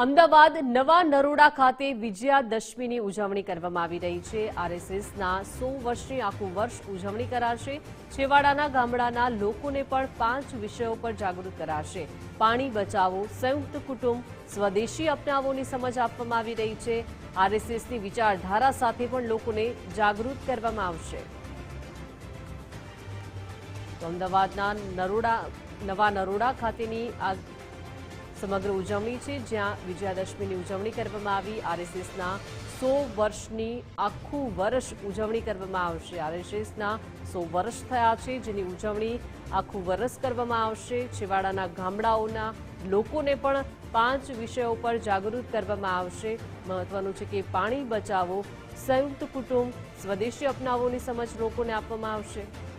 અમદાવાદ નવા નરોડા ખાતે વિજયાદશમીની ઉજવણી કરવામાં આવી રહી છે. આરએસએસના સો વર્ષની આખું વર્ષ ઉજવણી કરાશે. છેવાડાના ગામડાના લોકોને પણ પાંચ વિષયો પર જાગૃત કરાશે. પાણી બચાવો, સંયુક્ત કુટુંબ, સ્વદેશી અપનાવોની સમજ આપવામાં આવી રહી છે. આરએસએસની વિચારધારા સાથે પણ લોકોને જાગૃત કરવામાં આવશે. અમદાવાદના નરોડા, નવા નરોડા ખાતેની આ સમગ્ર ઉજવણી છે, જ્યાં વિજયાદશમીની ઉજવણી કરવામાં આવી. આરએસએસના સો વર્ષની આખું વર્ષ ઉજવણી કરવામાં આવશે. આરએસએસના સો વર્ષ થયા છે, જેની ઉજવણી આખું વર્ષ કરવામાં આવશે. છેવાડાના ગામડાઓના લોકોને પણ પાંચ વિષયો પર જાગૃત કરવામાં આવશે. મહત્વનું છે કે પાણી બચાવો. સંયુક્ત કુટુંબ, સ્વદેશી અપનાવોની સમજ લોકોને આપવામાં આવશે.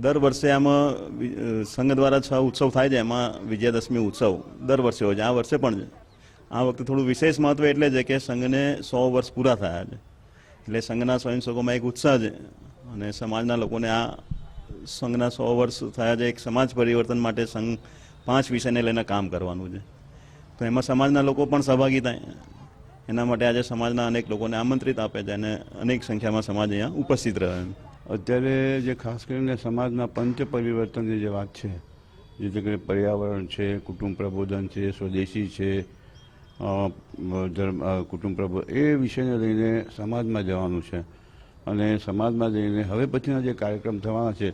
દર વર્ષે આમાં સંઘ દ્વારા છ ઉત્સવ થાય છે, એમાં વિજયાદશમી ઉત્સવ દર વર્ષે હોય છે. આ વર્ષે પણ છે. આ વખતે થોડું વિશેષ મહત્વ એટલે છે કે સંઘને સો વર્ષ પૂરા થયા છે. એટલે સંઘના સ્વયંસેવકોમાં એક ઉત્સાહ છે અને સમાજના લોકોને આ સંઘના સો વર્ષ થયા છે. એક સમાજ પરિવર્તન માટે સંઘ પાંચ વિષયને લઈને કામ કરવાનું છે. તો એમાં સમાજના લોકો પણ સહભાગી થાય. એના માટે આજે સમાજના અનેક લોકોને આમંત્રિત આપે છે અને અનેક સંખ્યામાં સમાજ અહીંયા ઉપસ્થિત રહે અત્યારે જે ખાસ કરીને સમાજના પંચ પરિવર્તનની જે વાત છે, જે રીતે કે પર્યાવરણ છે, કુટુંબ પ્રબોધન છે, સ્વદેશી છે ધર્મ કુટુંબ પ્રબો, એ વિષયને લઈને સમાજમાં જવાનું છે. અને સમાજમાં જઈને હવે પછીના જે કાર્યક્રમ થવાના છે,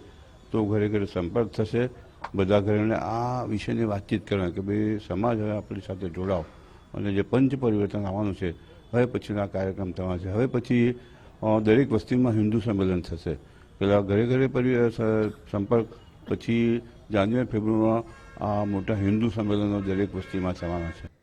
તો ઘરે ઘરે સંપર્ક થશે. બધા ઘરેને આ વિષયની વાતચીત કરવાની કે ભાઈ સમાજ હવે આપણી સાથે જોડાઓ. અને જે પંચ પરિવર્તન આવવાનું છે, હવે પછીના કાર્યક્રમ થવાના છે. હવે પછી દરેક વસ્તીમાં હિન્દુ સંમેલન થશે. પહેલાં ઘરે ઘરે પરિ સંપર્ક, પછી જાન્યુઆરી ફેબ્રુઆરીમાં આ મોટા હિન્દુ સંમેલનો દરેક વસ્તીમાં થવાના છે.